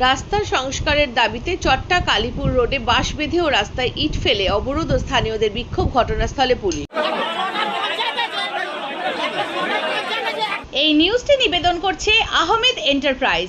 রাস্তার সংস্কারের দাবিতে চট্টা কালীপুর রোডে বাঁশ বেঁধে ও রাস্তায় ইট ফেলে অবরোধ ও স্থানীয়দের বিক্ষোভ ঘটনাস্থলে পুলিশ। এই নিউজটি নিবেদন করছে Ahmed enterprise.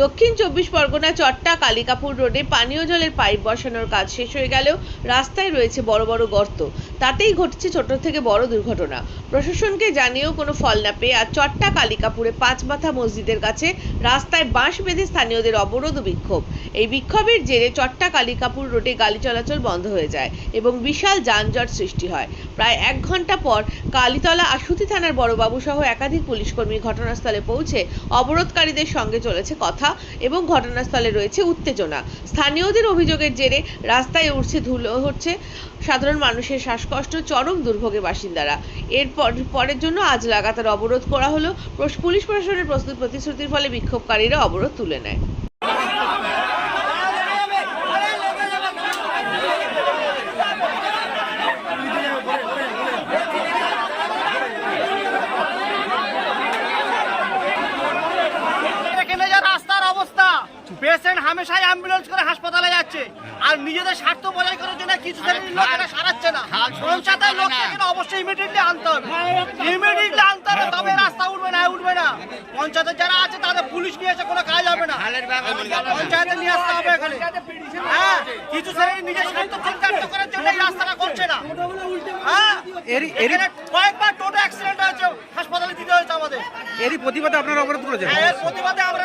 Dakshin Chabbish Pargana চট্টা Kalikapur রোডে পানীয় জলের পাইপ বসানোর কাজ শেষ হয়ে গেলেও রাস্তায় রয়েছে বড় বড় গর্ত। তাতেই ঘটছে ছোট থেকে বড় দুর্ঘটনা। প্রশাসনকে জানিয়েও কোনো ফল না পেয়ে আজ চট্টা কালিকাপুরে পাঁচ মাথা মসজিদের কাছে রাস্তায় বাঁশ বেঁধে স্থানীয়দের অবরোধ ও বিক্ষোভ। এই বিক্ষোভের জেরে চট্টা কালিকাপুর রোডে গাড়ি চলাচল বন্ধ হয়ে যায় এবং বিশাল যানজট সৃষ্টি হয়। প্রায় এক ঘণ্টা পর কালীতলা আশুতি থানার বড়বাবু সহ একাধিক পুলিশকর্মী ঘটনাস্থলে পৌঁছে অবরোধকারীদের সঙ্গে চলেছে কথা। এবং ঘটনাস্থলে রয়েছে উত্তেজনা। স্থানীয়দের অভিযোগের জেরে রাস্তায় উঠছে ধুলো হচ্ছে সাধারণ মানুষের শ্বাসকষ্ট, চরম দুর্ভোগে বাসিন্দারা। এরপর, পরের জন্য আজ লাগাতার অবরোধ করা হলো। পুলিশ প্রশাসনের প্রস্তুত প্রতিশ্রুতির ফলে বিক্ষোভকারীরা অবরোধ তুলে নেয় এখানে যা রাস্তার অবস্থা পেশেন্ট হামেশাই অ্যাম্বুলেন্স করে হাসপাতালে যাচ্ছে। আর নিজেদের স্বার্থ বজায় করার জন্য কিছু শ্রেণির লোক এটা সারাচ্ছে না। পঞ্চায়েতের লোক এখানে অবশ্যই ইমিডিয়েটলি আনতে হবে। ইমিডিয়েটলি আনতে হবে তবে রাস্তা উঠবে না উঠবে না। পঞ্চায়েতের যারা আছে তাদের পুলিশ নিয়ে এসে কোনো কাজ হবে না। পঞ্চায়েতে নিয়ে আসতে হবে এখানে। হ্যাঁ কিছু শ্রেণির নিজের স্বার্থ চরিতার্থ করার জন্য এই রাস্তাটা করছে না। হ্যাঁ কয়েকবার টোটো অ্যাক্সিডেন্ট হয়েছে হাসপাতালে দিতে হয়েছে আমাদের। এরই প্রতিবাদে আপনারা অবরোধ করেছেন? হ্যাঁ, এর প্রতিবাদে আমরা।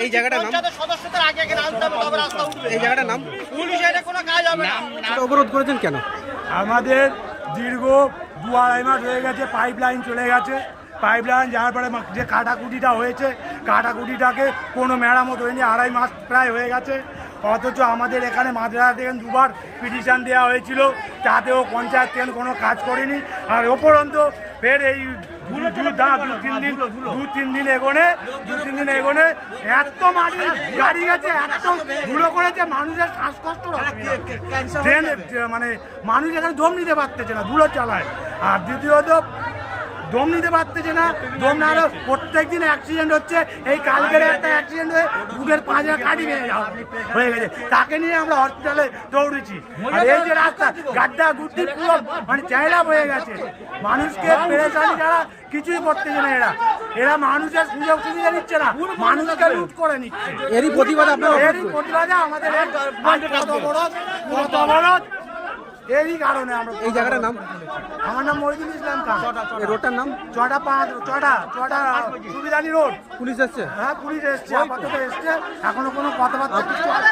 এই জায়গাটার নাম? সদস্যদের আগে আগে আনতে হবে তবে রাস্তা উঠবে। এই জায়গাটার নাম? পুলিশ এটা কোনো কাজ হবে না। এটা অবরোধ করেছেন কেন? আমাদের দীর্ঘ দু আড়াই মাস হয়ে গেছে পাইপ লাইন চলে গেছে। পাইপ লাইন যাওয়ার পরে মা- যে কাটাকুটিটা হয়েছে কাটাকুটিটাকে কোনো মেরামত হয়নি আড়াই মাস প্রায় হয়ে গেছে। অথচ আমাদের এখানে মাদ্রাসা থেকে দুবার পিটিশন দেওয়া হয়েছিল তাতেও পঞ্চায়েত থেকে কোনো কাজ করেনি। আর উপরন্ত ফের এই দু- তিন দিন, দু তিন দিন এগোনে, দু তিন দিন এগোনে এত মাটি গাড়ি গেছে এত ধুলো করেছে, মানুষের শ্বাসকষ্ট। মানে মানুষ এখানে দম নিতে পারতেছে না, ধুলো চালায়। আর দ্বিতীয়ত দম নিতে পারতেছে না। দম না হলে প্রত্যেক দিন অ্যাক্সিডেন্ট হচ্ছে। এই কালকের একটা অ্যাক্সিডেন্ট হয়ে বুকের পাঁচা কাটি ভেঙে যাওয়া হয়ে গেছে। তাকে নিয়ে আমরা হসপিটালে দৌড়েছি। আর এই যে রাস্তা গাড্ডা গুড্ডি পুরো মানে চাইলাপ হয়ে গেছে। মানুষকে পেরেশানি ছাড়া কিছুই করতেছে না এরা। এরা মানুষের সুযোগ সুবিধা নিচ্ছে না। মানুষকে লুট করে নিচ্ছে। এরই প্রতিবাদে আপনারা এরই প্রতিবাদে আমাদের কত কত এরই কারণে আমরা এই জায়গাটার নাম? আমার নাম মহিদুল ইসলাম খান। এই রোডটার নাম? চটা পাঁচ চটা চটা সুবিধানি রোড পুলিশ এসছে? হ্যাঁ পুলিশ এসছে আপাতত এসছে এখনও কোনো কথাবার্তা কিছু আসছে